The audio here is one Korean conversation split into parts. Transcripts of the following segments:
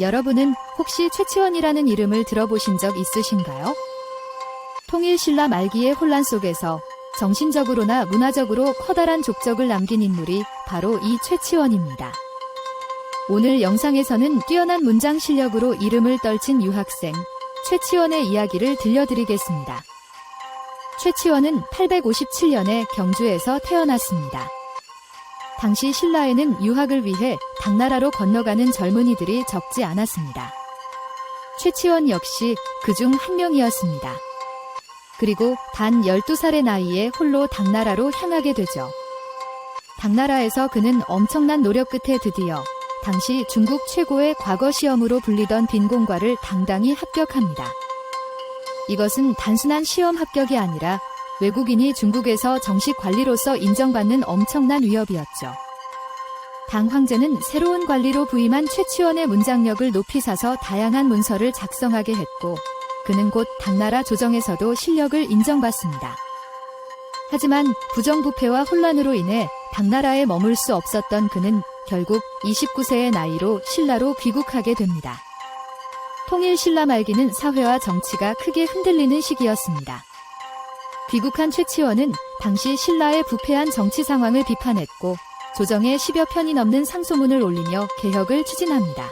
여러분은 혹시 최치원이라는 이름을 들어보신 적 있으신가요? 통일신라 말기의 혼란 속에서 정신적으로나 문화적으로 커다란 족적을 남긴 인물이 바로 이 최치원입니다. 오늘 영상에서는 뛰어난 문장 실력으로 이름을 떨친 유학생 최치원의 이야기를 들려드리겠습니다. 최치원은 857년에 경주에서 태어났습니다. 당시 신라에는 유학을 위해 당나라로 건너가는 젊은이들이 적지 않았습니다. 최치원 역시 그중 한 명이었습니다. 그리고 단 12살의 나이에 홀로 당나라로 향하게 되죠. 당나라에서 그는 엄청난 노력 끝에 드디어 당시 중국 최고의 과거 시험으로 불리던 빈공과를 당당히 합격합니다. 이것은 단순한 시험 합격이 아니라 외국인이 중국에서 정식 관리로서 인정받는 엄청난 위협이었죠. 당 황제는 새로운 관리로 부임한 최치원의 문장력을 높이 사서 다양한 문서를 작성하게 했고, 그는 곧 당나라 조정에서도 실력을 인정받습니다. 하지만 부정부패와 혼란으로 인해 당나라에 머물 수 없었던 그는 결국 29세의 나이로 신라로 귀국하게 됩니다. 통일 신라 말기는 사회와 정치가 크게 흔들리는 시기였습니다. 귀국한 최치원은 당시 신라의 부패한 정치 상황을 비판했고 조정에 10여 편이 넘는 상소문을 올리며 개혁을 추진합니다.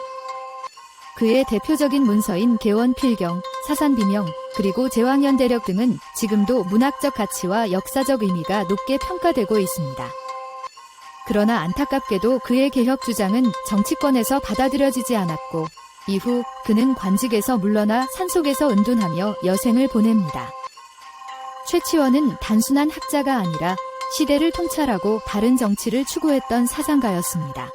그의 대표적인 문서인 개원필경, 사산비명, 그리고 제왕연대력 등은 지금도 문학적 가치와 역사적 의미가 높게 평가되고 있습니다. 그러나 안타깝게도 그의 개혁 주장은 정치권에서 받아들여지지 않았고 이후 그는 관직에서 물러나 산속에서 은둔하며 여생을 보냅니다. 최치원은 단순한 학자가 아니라 시대를 통찰하고 바른 정치를 추구했던 사상가였습니다.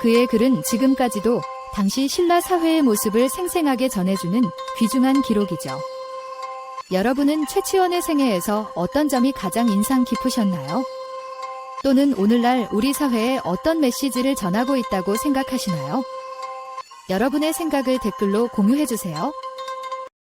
그의 글은 지금까지도 당시 신라 사회의 모습을 생생하게 전해주는 귀중한 기록이죠. 여러분은 최치원의 생애에서 어떤 점이 가장 인상 깊으셨나요? 또는 오늘날 우리 사회에 어떤 메시지를 전하고 있다고 생각하시나요? 여러분의 생각을 댓글로 공유해주세요.